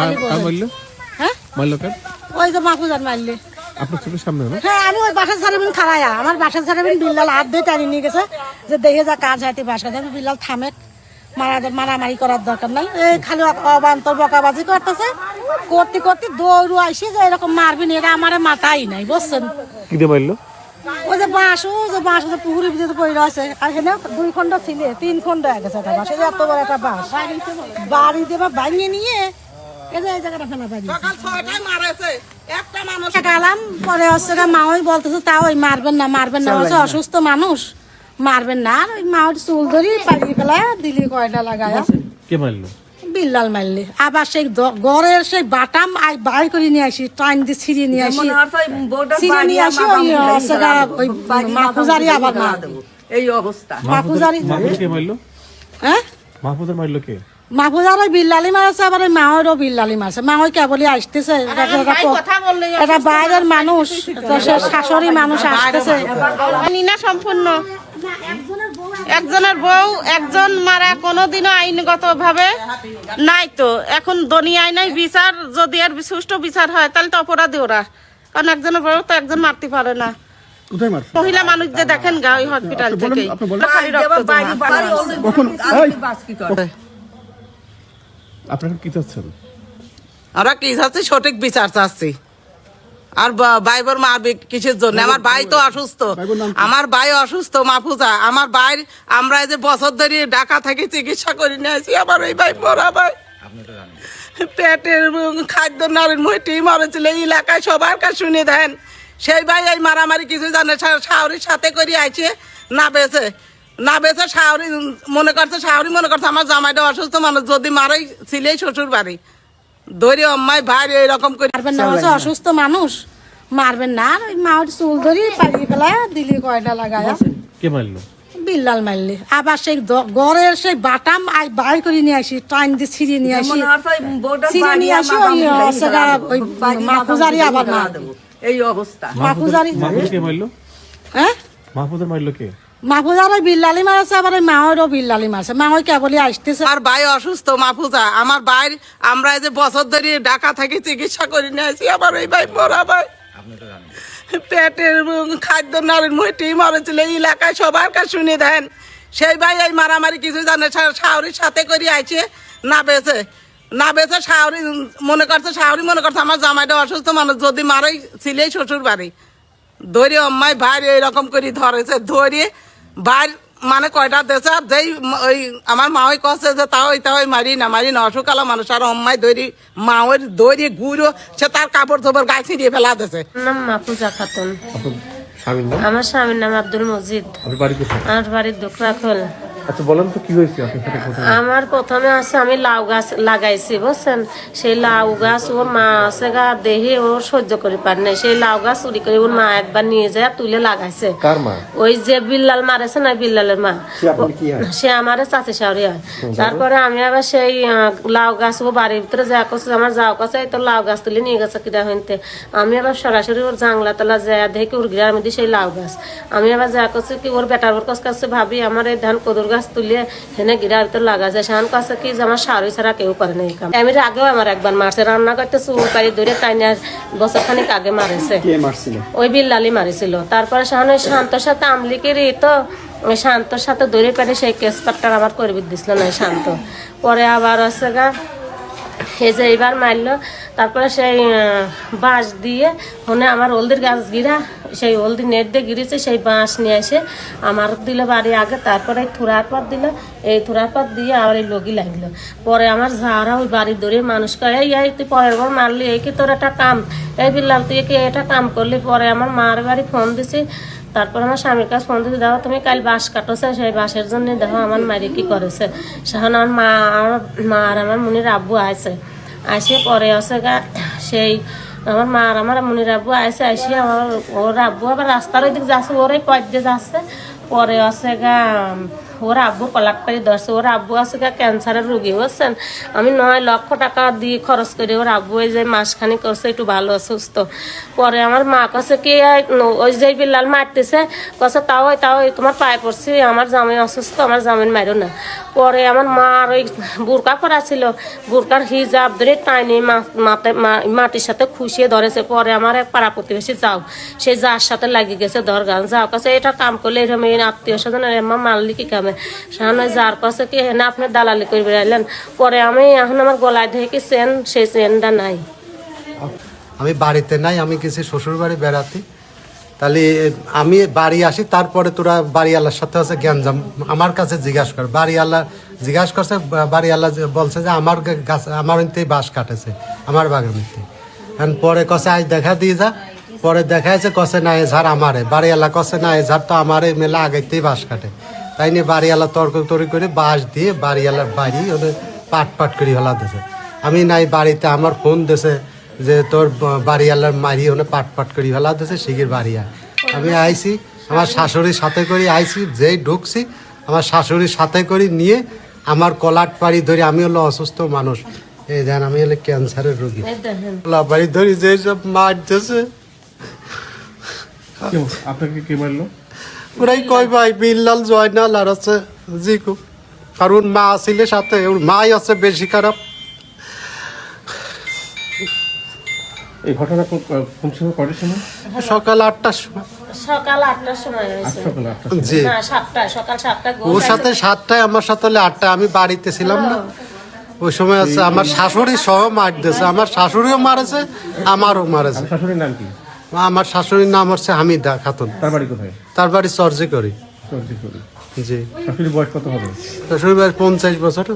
মারলো হ্যাঁ? মারলো কার ওই তো মাহফুজার মারলে। আপনার চোখের সামনে না? হ্যাঁ আমি ওই বাসার ছাড়াবেন খারাইয়া আমার বাসার ছাড়াবেন বিল্লাল হাত দিয়ে টানি নিয়ে গেছে যে দেখে যা কাজ হাইতে বাসা দেবে বিল্লাল থামে মারা মারামারি করার দরকার নাই। এই খালি অবান্তর বকাবাজি করতেছে। করতে করতে দৌড়ু আইসে যে এরকম মারবেন এটা আমার মাথাই নাই বুঝছেন? কি দিয়ে মারলো? ওই যে বাঁশ ও যে বাঁশ যে পুকুরের ভিতরে পড়ে রয়েছে। আর এখানে দুই খন্ড ছিলে তিন খন্ড হয়ে গেছে একটা বাঁশ। এত বড় একটা বাঁশ। বাড়ি দিয়ে ভাঙিয়ে নিয়ে এই যে এই জায়গাটা ফেলা বাড়ি। গেলাম পরে হচ্ছে গা মা ওই বলতেছে তা ওই মারবেন না মারবেন না। হচ্ছে অসুস্থ মানুষ মারবেন না। আর ওই চুল ধরি পালিয়ে ফেলায় দিলি কয়টা লাগায়। কে মারলো? বিল্লাল মারলি। আবার সেই ঘরের সেই বাটাম আই বাই করে নিয়ে আসি টাইম দিয়ে ছিঁড়ে নিয়ে আসি। ছিঁড়ে নিয়ে আসি ওই হচ্ছে গা ওই মাকুজারি আবার মার এই অবস্থা। মাকুজারি কে মারলো? হ্যাঁ? মাহফুজের মারলো কে? মাহফুজার ওই বিল্লালি মারছে আবার মাওয়েরও বিল্লালি মারছে মা ওই কেবলই আসতেছে এটা- বাইরের মানুষ শাশুড়ি মানুষ আসতেছে জানি না সম্পূর্ণ একজনের বউ একজন মারা কোনোদিনও আইনগত ভাবে নাই তো এখন দুনিয়ায় নাই বিচার যদি আর সুষ্ঠু বিচার হয় তাহলে তো অপরাধী ওরা কারণ একজনের বউ তো একজন মারতে পারে না মহিলা মানুষ যে দেখেন গা ওই হসপিটাল থেকে খালি রক্ত জমা। কখন বাস কি করে আপনারা কি চাচ্ছেন? আমরা কি চাচ্ছি? সঠিক বিচার চাচ্ছি। আর ভাইবোর মা কিসের জন্য? আমার ভাই তো অসুস্থ। আমার ভাই অসুস্থ মাফুজা আমার ভাই আমরা এই যে বছর ধরে ঢাকা থেকে চিকিৎসা করে নিয়ে আসি। আমার ওই ভাই মরা ভাই। পেটের খাদ্য নারীর মহিটি মরেছিল। এই এলাকায় সবার কাছে শুনে দেন। সেই ভাই এই মারামারি কিছু জানে শা- শাওরির সাথে করে আইছে। না বেছে না বেছে শাওরি উম, মনে করছে শাওরি মনে করছে আমার জামাইটা অসুস্থ মানুষ যদি মারাই ছিলেই শ্বশুর বাড়ি। ধরে অম্মাই ভাই এইরকম করে মারবেন না হচ্ছে অসুস্থ মানুষ মারবেন না। আর ওই মাওর চুল ধরি পালিয়ে ফেলায় দিলি কয়টা লাগায়। কে মারলো? বিল্লাল মারলি। আবার সেই ঘরের সেই বাটাম আই বাই করে নিয়ে আসি টাইম দিয়ে ছিঁড়ে নিয়ে আসি। ছিঁড়ে নিয়ে আসি ওই ওই মাকুজারি আবার মার এই অবস্থা। মাকুজারি কে মারলো? হ্যাঁ? মাহফুজের মারলো কে? ওই বিল্লালি মারছে আবার মাওয়েরও বিল্লালি মারছে। মা ওই কেবলই আসতেছে? আমার ভাই অসুস্থ মাফুজা আমার ভাই আমরা এই যে বছর ধরে ঢাকা থেকে চিকিৎসা করে নিয়ে আসি আমার ওই ভাই মরা ভাই। পেটের খাদ্য নারীর মহিটি মরেছিল এই এলাকায় সবার কাছে শুনে দেন। সেই ভাই এই মারামারি কিছু জানে শা- শাওরির সাথে করে আইছে না বেছে না বেছে উম, মনে করছে শাওরি মনে করছে আমার জামাইটা অসুস্থ মানুষ যদি মারাই ছিলেই শ্বশুর বাড়ি ধরে অম্মাই ভাই এইরকম করে ধরেছে ধরে ভাই মানে কয়টা দেশে আর যেই ওই আমার মাওই কছে যে তাও তাও ওই মারি না মারি না অসুকালা মানুষ আর অম্মাই ধরি মাওয়ের দৈরি গুড়ো সে তার কাপড় চোপড় গায়ে ছিঁড়িয়ে ফেলা দেশে নাম মাপুজা খাতুন। আমার স্বামীর নাম আব্দুল মজিদ। বাড়ি আমার বাড়ির দোকরাখল। আচ্ছা বলেন তো কি হয়েছে? আমার প্রথমে আছে আমি লাউ গাছ লাগাইছি বুঝছেন? সেই লাউ গাছ ওর মা আছে গা দেহে ও সহ্য করে পারে না সেই লাউ গাছ চুরি করে ওর মা একবার নিয়ে যায় তুলে লাগাইছে। কার মা? ওই যে বিল্লাল মারেছে না বিল্লালের মা? সে আমার চাচি সাউরি হয়। তারপরে আমি আবার সেই লাউ গাছ ও বাড়ির ভিতরে যা করছে আমার যাও কাছে এই তো লাউ গাছ তুলে নিয়ে গেছে কিনা হইতে আমি আবার সরাসরি ওর জাংলা তলা যায় দেখে ওর গ্রামে দিয়ে সেই লাউ গাছ। আমি আবার যা করছি কি ওর বেটার ওর কাছে কাছে ভাবি আমার এই ধান কদুর গাছ তুলে হেনে গিরার ভিতরে লাগাছে সেখান কাছে কি যে আমার সারই ছাড়া কেউ করে না এই কাম। আমি আগেও আমার একবার মারছে রান্না করতে চুল পাড়ি ধরে টাইনার বছর খানিক আগে মারেছে। ওই বিল্লালি মারিছিল। তারপরে সেখানে ওই শান্তর সাথে আমলিকেরই তো ওই শান্তর সাথে দৌড়ে পেটে সেই কেস পাট্টার আমার করে দিছিল না শান্ত। পরে আবার আছে গা যে এইবার মারলো। তারপরে সেই বাঁশ দিয়ে ওখানে আমার হলদির গাছ গিরা, সেই হলদি নেট দিয়ে গিরেছে, সেই বাঁশ নিয়ে এসে আমার দিল বাড়ি আগে, তারপরে থুরার পাত দিল। এই থুরার পাত দিয়ে আবার এই লগি লাগল। পরে আমার যারা ওই বাড়ি ধরে মানুষ এই এই, তুই পরের বার মারলি, এই কি তোর একটা কাম? এই বিল্লাল, তুই কি এটা কাম করলি? পরে আমার মার বাড়ি ফোন দিছি। তারপর আমার স্বামীর কাছে ফোন দিতে দেখো, তুমি কাল বাঁশ কাটোছে, সেই বাঁশের জন্য দেখো আমার মারি কি করেছে। সেখানে আমার মা আমার মা আর আমার মুনির আব্বু আছে আসে পরে আছে গা, সেই আমার মা আর আমার মুনির আব্বু আসে আসে আমার ওর আব্বু আবার রাস্তার ওই দিক যাচ্ছে, ওরাই পথ দিয়ে যাচ্ছে। পরে আছে গা ওর আব্বু কলাক্টারি ধরছে, ওর আব্বু আছে ক্যান্সারের রুগী, বুঝছেন? আমি নয় লক্ষ টাকা দিয়ে খরচ করে ওর আব্বু ওই যে মাসখানি করছে, একটু ভালো, সুস্থ। পরে আমার মা কাছে কি ওই যে বিল্লাল মারতেছে কছে তাও তাও তোমার পায়ে পড়ছি, আমার জামাই অসুস্থ, আমার জামিন মারো না। পরে আমার মা আর ওই বুরকা পরা ছিল, বুরকার হিজাব ধরে টাইনি মাথায় মাটির সাথে খুশিয়ে ধরেছে। পরে আমার এক পাড়া প্রতিবেশী যাও সেই যার সাথে লাগিয়ে গেছে ধর গান যাও কাছে এটা কাম করলে এরকম আত্মীয় স্বজন এমা মারলি কি কামে সামনে যার কাছে কি না আপনি দালালি করে বেড়াইলেন পরে আমি এখন আমার গলায় ধরে কি চেন, সেই চেনটা নাই। আমি বাড়িতে নাই, আমি গেছি শ্বশুর বাড়ি বেড়াতে। তাহলে আমি বাড়ি আসি, তারপরে তোরা বাড়িওয়ালার সাথে আছে জ্ঞানজাম আমার কাছে জিজ্ঞাসা কর। বাড়িওয়ালা জিজ্ঞাসা করছে, বাড়িওয়ালা বলছে যে আমার গাছ, আমার ইনতেই বাঁশ কাটেছে, আমার বাগানিতে পরে কষে আজ দেখা দিয়ে যা। পরে দেখা যাচ্ছে কষে না এ ঝাড় আমারে। বাড়িওয়ালা কষে না এ ঝাড় তো আমারে মেলা আগেতেই বাঁশ কাটে। তাই নিয়ে বাড়িওয়ালা তর্ক তরি করে বাঁশ দিয়ে বাড়িওয়ালার বাড়ি ওদের পাট পাট করে হলা দিয়েছে। আমি নাই বাড়িতে আমার ফোন দিয়েছে যে তোর বাড়িওয়ালার মারি ওনে পাট পাট করি ফেলা দিয়েছে শিগির বাড়ি আয়। আমি আইছি আমার শাশুড়ির সাথে করে আইছি যেই ঢুকছি আমার শাশুড়ির সাথে করে নিয়ে আমার কলাট পাড়ি ধরে আমি হলো অসুস্থ মানুষ। এই জান আমি হলো ক্যান্সারের রোগী। কলা বাড়ি ধরি যে সব মারতেছে আপনাকে কে মারলো? ওরাই কয় ভাই বিল্লাল জয়নাল আর আছে জিকু। কারণ মা আসিলে সাথে ওর মাই আছে বেশি খারাপ। এই ঘটনা কোন সময় কটার সময়? সকাল আটটার সময়। সকাল আটটার সময় জি। না সাতটায় সকাল সাতটায় গোল ওর সাথে সাতটায় আমার সাথে হলে আটটায় আমি বাড়িতে ছিলাম না। ওই সময় আছে আমার শাশুড়ি সহ মার দিয়েছে। আমার শাশুড়িও মারেছে আমারও মারেছে। শাশুড়ির নাম কি? আমার শাশুড়ির নাম হচ্ছে হামিদা খাতুন। তার বাড়ি কোথায়? তার বাড়ি চর্জি করি জি। শাশুড়ির বয়স কত হবে? শাশুড়ি বাড়ি পঞ্চাশ বছর।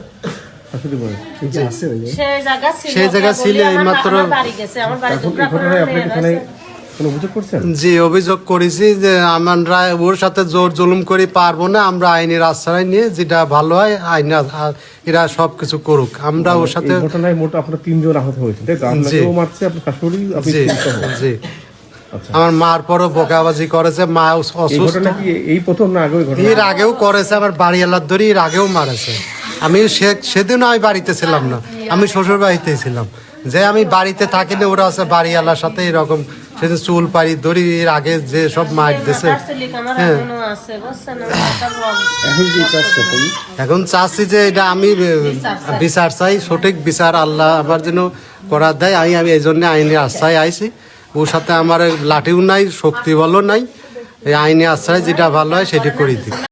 শাশুড়ি বয়স। সেই জায়গা ছিল আমার এইমাত্র- আমার বাড়ি গেছে আমার বাড়ি এখন এই দুবরা ঘটনায় করে আপনাকে এখানে কোনো অভিযোগ করছেন? জি অভিযোগ করেছি যে আমরা ওর সাথে জোর জুলুম করে পারব না আমরা আইনের আশ্রয় নিয়ে যেটা ভালো হয় আইন এরা সব কিছু করুক। আমরা ওর সাথে ঘটনায় মোট আপনার তিনজন আহত হয়েছে তাই তো? মারছে আপনার শাশুড়ি জি জি। আমার মার পরও বোকাবাজি করেছে মা অসুস্থ। এই প্রথম না আগে এর আগেও করেছে আমার বাড়ি এলার ধরে এর আগেও মারেছে। আমি সে- সেদিনও আমি বাড়িতে ছিলাম না আমি শ্বশুর বাড়িতে ছিলাম। যে আমি বাড়িতে থাকি না ওরা আছে বাড়িওয়ালার সাথে এরকম সেদিন চুল পাড়ি ধরি এর আগে যে সব মার দিছে হ্যাঁ। এখনও চাচ্ছে যে এটা আমি বিচার চাই সঠিক বিচার আল্লাহ আমার জন্য করার দেয়। আমি আমি এই জন্য আইনের আশ্রয় আইছি। ওর সাথে আমার লাঠিও নাই, শক্তি বলও নাই। এই আইনে আশ্রয়, যেটা ভালো হয় সেটি করে দিই।